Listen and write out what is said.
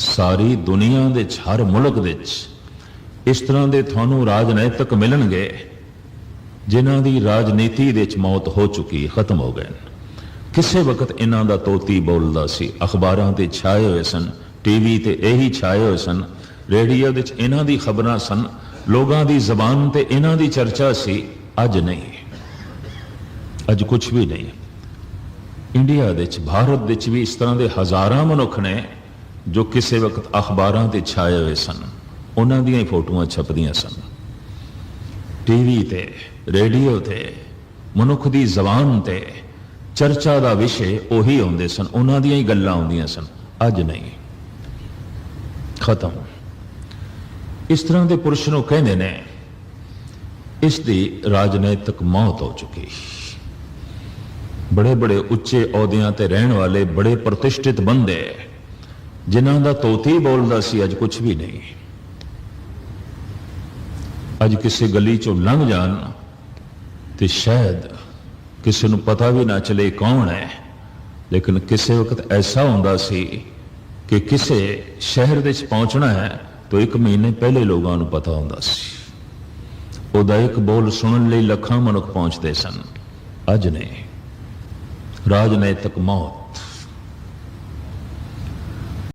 ਸਾਰੀ ਦੁਨੀਆ ਦੇ ਵਿੱਚ, ਹਰ ਮੁਲਕ ਵਿੱਚ ਇਸ ਤਰ੍ਹਾਂ ਦੇ ਤੁਹਾਨੂੰ ਰਾਜਨੀਤਿਕ ਮਿਲਣਗੇ ਜਿਨ੍ਹਾਂ ਦੀ ਰਾਜਨੀਤੀ ਦੇ ਵਿੱਚ ਮੌਤ ਹੋ ਚੁੱਕੀ ਖਤਮ ਹੋ ਗਏ। ਕਿਸੇ ਵਕਤ ਇਹਨਾਂ ਦਾ ਤੋਤੀ ਬੋਲਦਾ ਸੀ ਅਖਬਾਰਾਂ ਤੇ ਛਾਏ ਹੋਏ ਸਨ ਟੀਵੀ ਤੇ ਇਹੀ ਛਾਏ ਹੋਏ ਸਨ ਰੇਡੀਓ ਵਿੱਚ ਇਹਨਾਂ ਦੀ ਖਬਰਾਂ ਸਨ ਲੋਕਾਂ ਦੀ ਜ਼ਬਾਨ ਤੇ ਇਹਨਾਂ ਦੀ ਚਰਚਾ ਸੀ ਅੱਜ ਨਹੀਂ। ਅੱਜ ਕੁਝ ਵੀ ਨਹੀਂ। ਇੰਡੀਆ ਦੇ ਵਿੱਚ ਭਾਰਤ ਵਿੱਚ ਵੀ ਇਸ ਤਰ੍ਹਾਂ ਦੇ ਹਜ਼ਾਰਾਂ ਮਨੁੱਖ ਨੇ ਜੋ ਕਿਸੇ ਵਕਤ ਅਖਬਾਰਾਂ ਤੇ ਛਾਏ ਹੋਏ ਸਨ, ਉਹਨਾਂ ਦੀਆਂ ਹੀ ਫੋਟੋਆਂ ਛਪਦੀਆਂ ਸਨ। ਟੀਵੀ ਤੇ ਰੇਡੀਓ ਤੇ, ਮਨੁੱਖ ਦੀ ਜ਼ਬਾਨ ਤੇ ਚਰਚਾ ਦਾ ਵਿਸ਼ੇ ਉਹੀ ਆਉਂਦੇ ਸਨ, ਉਹਨਾਂ ਦੀਆਂ ਹੀ ਗੱਲਾਂ ਆਉਂਦੀਆਂ ਸਨ। ਅੱਜ ਨਹੀਂ। ਖਤਮ। ਇਸ ਤਰ੍ਹਾਂ ਦੇ ਪੁਰਸ਼ ਨੂੰ ਕਹਿੰਦੇ ਨੇ, ਇਸ ਦੀ ਰਾਜਨੀਤਿਕ ਮੌਤ ਹੋ ਚੁੱਕੀ। ਬੜੇ ਬੜੇ ਉੱਚੇ ਅਹੁਦਿਆਂ ਤੇ ਰਹਿਣ ਵਾਲੇ ਬੜੇ ਪ੍ਰਤਿਸ਼ਠਿਤ ਬੰਦੇ ਜਿਨ੍ਹਾਂ ਦਾ ਤੋਤੀ ਬੋਲਦਾ ਸੀ, ਅੱਜ ਕੁਝ ਵੀ ਨਹੀਂ। ਅੱਜ ਕਿਸੇ ਗਲੀ ਚੋਂ ਲੰਘ ਜਾਣ ਤੇ ਸ਼ਾਇਦ ਕਿਸੇ ਨੂੰ ਪਤਾ ਵੀ ਨਾ ਚਲੇ ਕੌਣ ਹੈ। ਲੇਕਿਨ ਕਿਸੇ ਵਕਤ ਐਸਾ ਹੁੰਦਾ ਸੀ ਕਿ ਕਿਸੇ ਸ਼ਹਿਰ ਦੇ ਵਿੱਚ ਪਹੁੰਚਣਾ ਹੈ ਤਾਂ ਇੱਕ ਮਹੀਨੇ ਪਹਿਲੇ ਲੋਕਾਂ ਨੂੰ ਪਤਾ ਹੁੰਦਾ ਸੀ। ਉਹਦਾ ਇੱਕ ਬੋਲ ਸੁਣਨ ਲਈ ਲੱਖਾਂ ਮਨੁੱਖ ਪਹੁੰਚਦੇ ਸਨ। ਅੱਜ ਨਹੀਂ। ਰਾਜਨੈਤਿਕ ਮੌਤ।